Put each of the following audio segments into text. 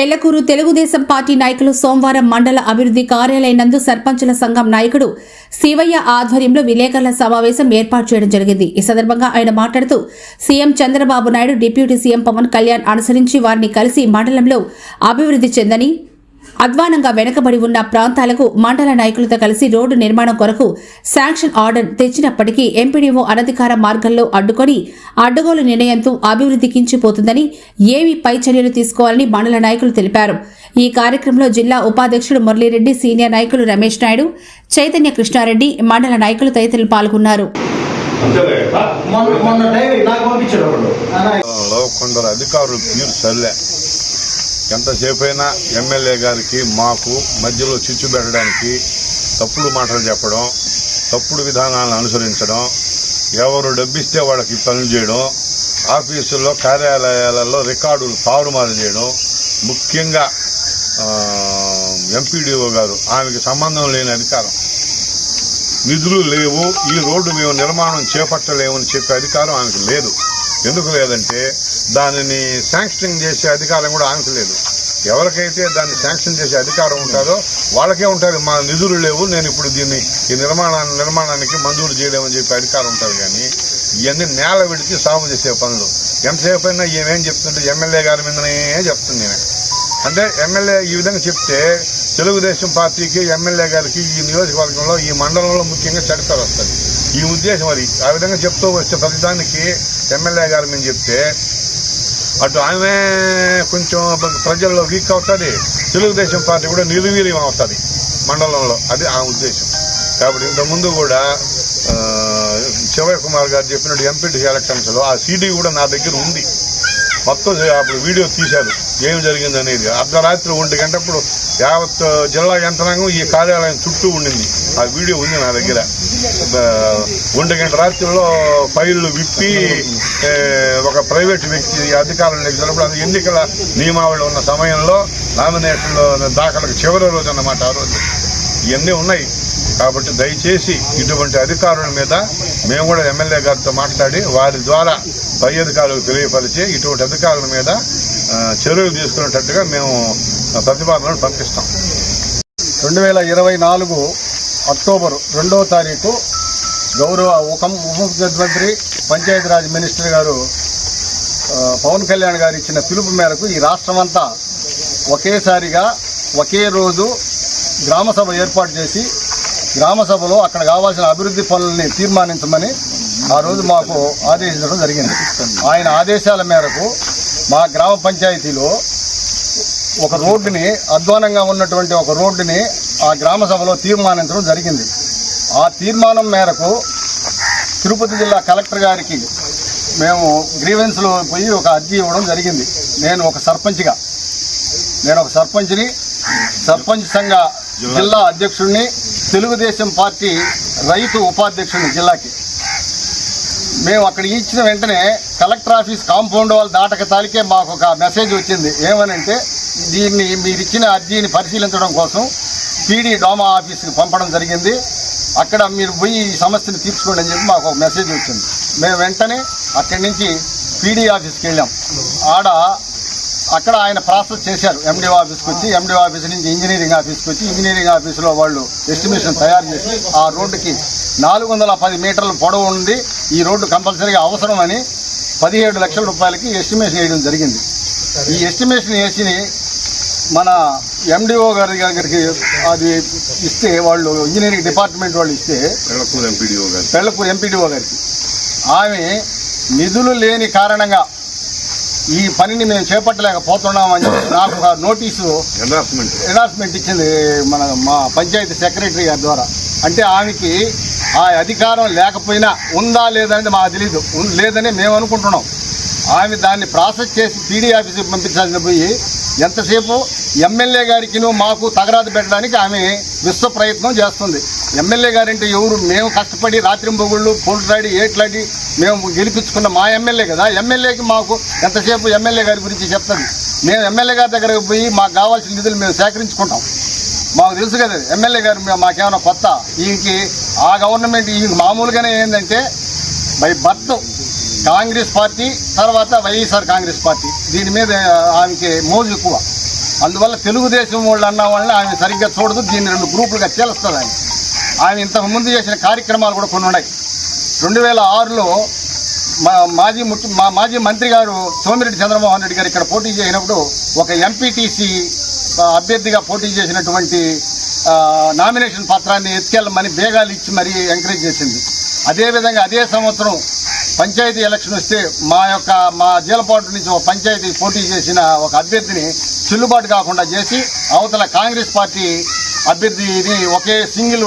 Pellakuru Telugu Desam party నాయకులు సోమవారం మండల అభివృద్ధి కార్యాలయనందు సర్పంచుల సంఘం నాయకుడు శివయ్య ఆధ్వర్యంలో విలేకరుల సమావేశం ఏర్పాటు చేయడం జరిగింది. ఈ సందర్భంగా ఆయన మాట్లాడుతూ CM Chandrababu Naidu deputy CM Pawan Kalyan అనుసరించి వారిని కలిసి మండలంలో అభివృద్ధి చెందని అధ్వానంగా వెనుకబడి ఉన్న ప్రాంతాలకు మండల నాయకులతో కలిసి రోడ్డు నిర్మాణం కొరకు శాంక్షన్ ఆర్డర్ తెచ్చినప్పటికీ ఎంపీడీఓ అనధికార మార్గంలో అడ్డుకొని అడ్డగోలు నిర్ణయంతో అభివృద్ధి కించిపోతుందని ఏవి పై చర్యలు తీసుకోవాలని మండల నాయకులు తెలిపారు. ఈ కార్యక్రమంలో జిల్లా ఉపాధ్యక్షుడు మురళీరెడ్డి సీనియర్ నాయకులు రమేష్ నాయుడు చైతన్య కృష్ణారెడ్డి మండల నాయకులు తదితరులు పాల్గొన్నారు. కొందరు అధికారులు తీరు సర్లే. ఎంతసేపు అయినా ఎమ్మెల్యే గారికి మాకు మధ్యలో చిచ్చు పెట్టడానికి తప్పుడు మాటలు చెప్పడం తప్పుడు విధానాలను అనుసరించడం ఎవరు డబ్బిస్తే వాళ్ళకి పనులు చేయడం ఆఫీసుల్లో కార్యాలయాలలో రికార్డులు తారుమారు చేయడం ముఖ్యంగా ఎంపీడీఓ గారు ఆమెకి సంబంధం లేని అధికారం. నిధులు లేవు ఈ రోడ్డు మేము నిర్మాణం చేపట్టలేమని చెప్పే అధికారం ఆమెకు లేదు. ఎందుకు లేదంటే దానిని శాంక్షనింగ్ చేసే అధికారం కూడా ఆమెకు లేదు. ఎవరికైతే దాన్ని శాంక్షన్ చేసే అధికారం ఉంటుందో వాళ్ళకే ఉంటుంది. మా నిధులు లేవు నేను ఇప్పుడు దీన్ని ఈ నిర్మాణాన్ని నిర్మాణానికి మంజూరు చేయలేమని చెప్పి అధికారం ఉంటుంది కానీ ఇవన్నీ నేల విడిచి సాగు చేసే పనులు. ఎంతసేపు అయినా ఏమేం చెప్తుంటే ఎమ్మెల్యే గారి మీదనే చెప్తుంది నేను అంటే ఎమ్మెల్యే ఈ విధంగా చెప్తే తెలుగుదేశం పార్టీకి ఎమ్మెల్యే గారికి ఈ నియోజకవర్గంలో ఈ మండలంలో ముఖ్యంగా చరిత్ర వస్తుంది. ఈ ఉద్దేశం అది ఆ విధంగా చెప్తూ వచ్చే ప్రతిదానికి ఎమ్మెల్యే గారి మీద చెప్తే అటు ఆమె కొంచెం ప్రజల్లో వీక్ అవుతుంది. తెలుగుదేశం పార్టీ కూడా నిర్వీర్యం అవుతుంది మండలంలో. అది ఆ ఉద్దేశం. కాబట్టి ఇంతకుముందు కూడా ఆ, శివయ్య కుమార్ గారు చెప్పినట్టు ఎంపీటీ ఎలక్షన్స్లో ఆ సీడీ కూడా నా దగ్గర ఉంది. మొత్తం అప్పుడు వీడియో తీశారు. ఏం జరిగిందనేది. అర్ధరాత్రి ఒంటి గంటప్పుడు యావత్ జిల్లా యంత్రాంగం ఈ కార్యాలయం చుట్టూ ఉండింది. ఆ వీడియో ఉంది నా దగ్గర. ఆ, ఒంటి గంట రాత్రిలో ఫైళ్ళు విప్పి ఒక ప్రైవేట్ వ్యక్తి అధికారులు నెగ్గినప్పుడు అది ఎన్నికల నియమావళి ఉన్న సమయంలో నామినేషన్లో దాఖలకు చివరి రోజు అన్నమాట ఆ రోజు. ఇవన్నీ ఉన్నాయి. కాబట్టి దయచేసి ఇటువంటి అధికారుల మీద మేము కూడా ఎమ్మెల్యే గారితో మాట్లాడి వారి ద్వారా పై అధికారులకు తెలియపరిచి ఇటువంటి అధికారుల మీద చర్యలు తీసుకునేటట్టుగా మేము ప్రతిపాదనలు పంపిస్తాం రెండు వేల ఇరవై నాలుగు అక్టోబర్ రెండవ తారీఖు గౌరవ ఉప ఉప ముఖ్యమంత్రి పంచాయతీరాజ్ మినిస్టర్ గారు పవన్ కళ్యాణ్ గారు ఇచ్చిన పిలుపు మేరకు ఈ రాష్ట్రమంతా ఒకేసారిగా ఒకే రోజు గ్రామసభ ఏర్పాటు చేసి గ్రామసభలో అక్కడ కావాల్సిన అభివృద్ధి పనులని తీర్మానించమని ఆ రోజు మాకు ఆదేశించడం జరిగింది. ఆయన ఆదేశాల మేరకు మా గ్రామ పంచాయతీలో ఒక రోడ్డుని అధ్వానంగా ఉన్నటువంటి ఒక రోడ్డుని ఆ గ్రామ సభలో తీర్మానించడం జరిగింది. ఆ తీర్మానం మేరకు తిరుపతి జిల్లా కలెక్టర్ గారికి మేము గ్రీవెన్స్లో పోయి ఒక అర్జీ ఇవ్వడం జరిగింది. నేను ఒక సర్పంచ్గా. నేను ఒక సర్పంచ్ని సర్పంచ్ సంఘ జిల్లా అధ్యక్షుడిని తెలుగుదేశం పార్టీ రైతు ఉపాధ్యక్షుడిని జిల్లాకి. మేము అక్కడ ఇచ్చిన వెంటనే కలెక్టర్ ఆఫీస్ కాంపౌండ్ వాళ్ళు దాటక తాలికే మాకు ఒక మెసేజ్ వచ్చింది. ఏమనంటే దీన్ని మీరు ఇచ్చిన అర్జీని పరిశీలించడం కోసం పీడీ డోమా ఆఫీస్కి పంపడం జరిగింది. అక్కడ మీరు పోయి ఈ సమస్యను తీర్చుకోండి అని చెప్పి మాకు ఒక మెసేజ్ వచ్చింది. మేము వెంటనే అక్కడి నుంచి పీడీ ఆఫీస్కి వెళ్ళాం. ఆడ అక్కడ ఆయన ప్రాసెస్ చేశారు. ఎండిఓ ఆఫీస్కి వచ్చి ఎండిఓ ఆఫీస్ నుంచి ఇంజనీరింగ్ ఆఫీస్కి వచ్చి ఇంజనీరింగ్ ఆఫీస్లో వాళ్ళు ఎస్టిమేషన్ తయారు చేసి ఆ రోడ్డుకి నాలుగు వందల పది మీటర్ల పొడవు ఉంది ఈ రోడ్డు కంపల్సరీగా అవసరమని పదిహేడు లక్షల రూపాయలకి ఎస్టిమేషన్ వేయడం జరిగింది. ఈ ఎస్టిమేషన్ వేసి మన ఎండిఓ గారి దగ్గరికి అది ఇస్తే వాళ్ళు ఇంజనీరింగ్ డిపార్ట్మెంట్ వాళ్ళు ఇస్తే ఎల్లకూరు ఎంపీడీఓ గారు ఎంపీడీఓ గారికి. ఆమె నిధులు లేని కారణంగా ఈ పనిని మేము చేపట్టలేకపోతున్నామని చెప్పి నాకు ఒక నోటీసు అనౌన్స్మెంట్ ఇచ్చింది మన మా పంచాయతీ సెక్రటరీ గారి ద్వారా. అంటే ఆమెకి ఆ అధికారం లేకపోయినా ఉందా లేదనేది మాకు తెలియదు లేదని మేము అనుకుంటున్నాం. ఆమె దాన్ని ప్రాసెస్ చేసి పీడీ ఆఫీస్కి పంపించాల్సిన పోయి ఎంతసేపు ఎమ్మెల్యే గారికి మాకు తగరాదు పెట్టడానికి ఆమె విశ్వ ప్రయత్నం చేస్తుంది. ఎమ్మెల్యే గారంటే ఎవరు? మేము కష్టపడి రాత్రింబొగుళ్ళు పోట్లాడి ఏట్లాడి మేము గెలిపించుకున్న మా ఎమ్మెల్యే కదా. ఎమ్మెల్యేకి మాకు ఎంతసేపు ఎమ్మెల్యే గారి గురించి చెప్తుంది మేము ఎమ్మెల్యే గారి దగ్గరకు పోయి మాకు కావాల్సిన నిధులు మేము సేకరించుకుంటాం. మాకు తెలుసు కదా ఎమ్మెల్యే గారు మాకేమైనా కొత్త? ఈయనకి ఆ గవర్నమెంట్ ఈ మామూలుగానే ఏంటంటే బై బర్త్ కాంగ్రెస్ పార్టీ తర్వాత వైఎస్ఆర్ కాంగ్రెస్ పార్టీ. దీని మీద ఆమెకి మోజు ఎక్కువ. అందువల్ల తెలుగుదేశం వాళ్ళు అన్న వాళ్ళని ఆమె సరిగ్గా చూడదు. దీన్ని రెండు గ్రూపులుగా చేలుస్తుంది ఆమె. ఆమె ఇంతకు ముందు చేసిన కార్యక్రమాలు కూడా కొన్ని ఉన్నాయి. రెండు వేల ఆరులో మా మాజీ ముఖ్య మా మాజీ మంత్రి గారు సోమిరెడ్డి చంద్రమోహన్ రెడ్డి గారు ఇక్కడ పోటీ చేసినప్పుడు ఒక ఎంపీటీసీ అభ్యర్థిగా పోటీ చేసినటువంటి నామినేషన్ పత్రాన్ని ఎత్తుకెళ్ళమని బేగాలు ఇచ్చి మరీ ఎంకరేజ్ చేసింది. అదేవిధంగా అదే సంవత్సరం పంచాయతీ ఎలక్షన్ వస్తే మా యొక్క మా జీలపాటు నుంచి ఒక పంచాయతీ పోటీ చేసిన ఒక అభ్యర్థిని చెల్లుబాటు కాకుండా చేసి అవతల కాంగ్రెస్ పార్టీ అభ్యర్థిని ఒకే సింగిల్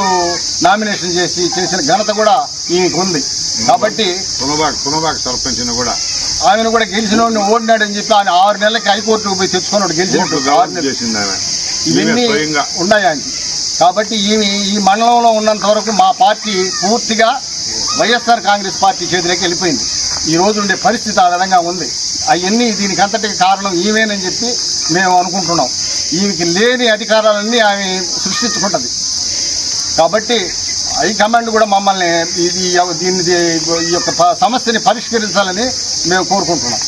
నామినేషన్ చేసి చేసిన ఘనత కూడా ఈయనకు ఉంది కాబట్టి పునబాక్ పునబాక్ సర్పంచ్ని కూడా. ఆమెను కూడా గెలిచిన వాడిని ఓడినాడని చెప్పి ఆయన ఆరు నెలలకి హైకోర్టుకు పోయి తెచ్చుకున్నాడు గెలిచినట్టు ఇవన్నీ ఉన్నాయి ఆయనకి. కాబట్టి ఈమె ఈ మండలంలో ఉన్నంత వరకు మా పార్టీ పూర్తిగా వైఎస్ఆర్ కాంగ్రెస్ పార్టీ చేతిలోకి వెళ్ళిపోయింది. ఈ రోజు ఉండే పరిస్థితి ఆ విధంగా ఉంది. అవన్నీ దీనికి అంతటికి కారణం ఈమెనని చెప్పి మేము అనుకుంటున్నాం. ఈమెకి లేని అధికారాలన్నీ ఆమె సృష్టించుకుంటుంది. కాబట్టి హైకమాండ్ కూడా మమ్మల్ని ఇది దీన్ని ఈ యొక్క సమస్యని పరిష్కరించాలని మేము కోరుకుంటున్నాం.